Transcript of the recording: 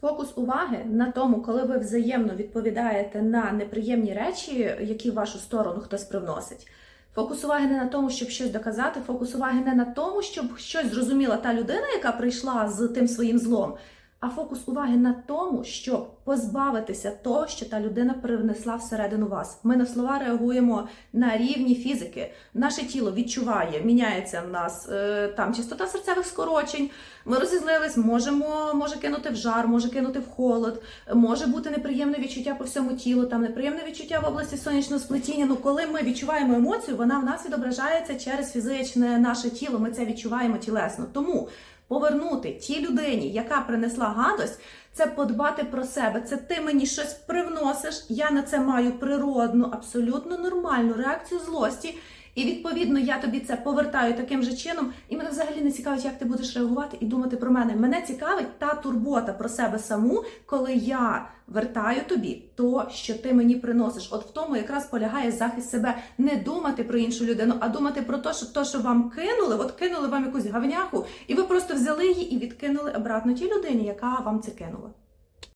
Фокус уваги на тому, коли ви взаємно відповідаєте на неприємні речі, які в вашу сторону хтось привносить. Фокус уваги не на тому, щоб щось доказати, фокус уваги не на тому, щоб щось зрозуміла та людина, яка прийшла з тим своїм злом, а фокус уваги на тому, щоб позбавитися того, що та людина привнесла всередину вас. Ми на слова реагуємо на рівні фізики. Наше тіло відчуває, міняється в нас е, там частота серцевих скорочень. Ми розізлились, можемо може кинути в жар, може кинути в холод, може бути неприємне відчуття по всьому тілу, там неприємне відчуття в області сонячного сплетіння. Ну, коли ми відчуваємо емоцію, вона в нас відображається через фізичне наше тіло. Ми це відчуваємо тілесно. Тому повернути тій людині, яка принесла гадость, це подбати про себе. Це ти мені щось привносиш. Я на це маю природну, абсолютно нормальну реакцію злості. І відповідно я тобі це повертаю таким же чином, і мене взагалі не цікавить, як ти будеш реагувати і думати про мене. Мене цікавить та турбота про себе саму, коли я вертаю тобі то, що ти мені приносиш. От в тому якраз полягає захист себе, не думати про іншу людину, а думати про те, що то, що вам кинули, от кинули вам якусь гавняху, і ви просто взяли її і відкинули обратно тій людині, яка вам це кинула.